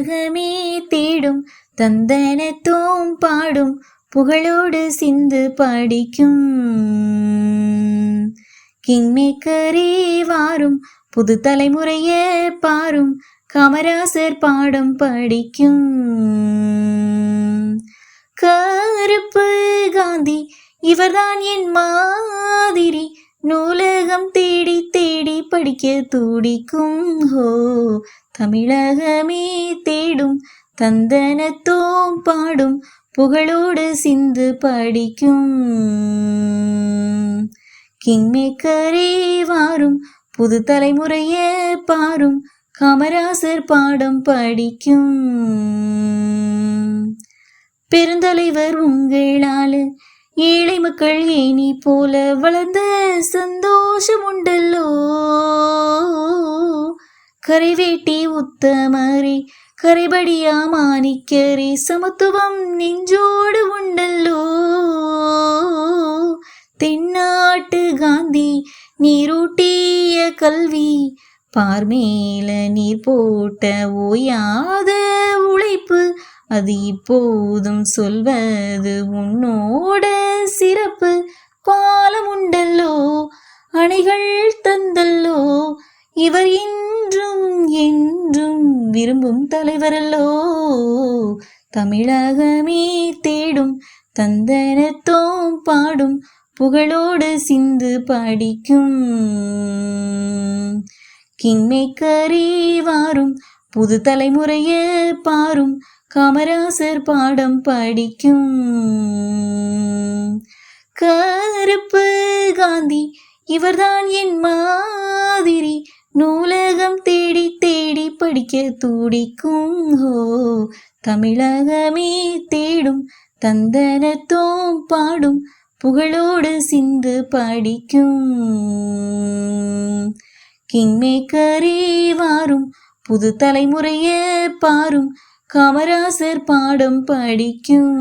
உலகமே தேடும் தந்தனத்தோம் பாடும் புகழோடு சிந்து படிக்கும். கிங்மேக்கரே வாரும் புது தலைமுறைய பாரும் கமராசர் பாடம் படிக்கும். கருப்பு காந்தி இவர்தான் என் மாதிரி நூலகம் தேடி தேடி படிக்க துடிக்கும். ஹோ தமிழகமே தேடும் தந்தனத்தோம் பாடும் புகழோடு சிந்து படிக்கும். கிங்மேக்கரே வாரும் புது தலைமுறைய பாரும் காமராசர் பாடம் படிக்கும். பெருந்தலைவர் உங்களால் ஏழை மக்கள் ஏனி போல வளர்ந்த சந்தோஷம் உண்டல்லோ கரைவேட்டி உத்தமரி கரைபடியா மாணிக்கரி சமத்துவம் நெஞ்சோடு உண்டல்லோ. தென்னாட்டு காந்தி நீரூட்டிய கல்வி பார்மேல நீர் போட்ட ஓயாத உழைப்பு அது இப்போதும் சொல்வது உன்னோட சிறப்பு. பாலம் உண்டல்லோ அணைகள் தந்தல்லோ இவர் இன்று என்றும் விரும்பும் தலைவரல்லோ. தமிழகமே தேடும் தந்தனத்தோம் பாடும் புகழோடு சிந்து படிக்கும். கிங்மேக்கரே வாரும் புது தலைமுறைய பாரும் காமராசர் பாடம் படிக்கும். கருப்பு காந்தி இவர்தான் என் மா துடிக்க துடிக்கும். ஹோ தமிழகமே தேடும். தந்தனத்தோம் பாடும். புகழோடு சிந்து படிக்கும். கிங்மேக்கரே வாரும். புது தலைமுறையே பாரும். காமராசர் பாடம் படிக்கும்.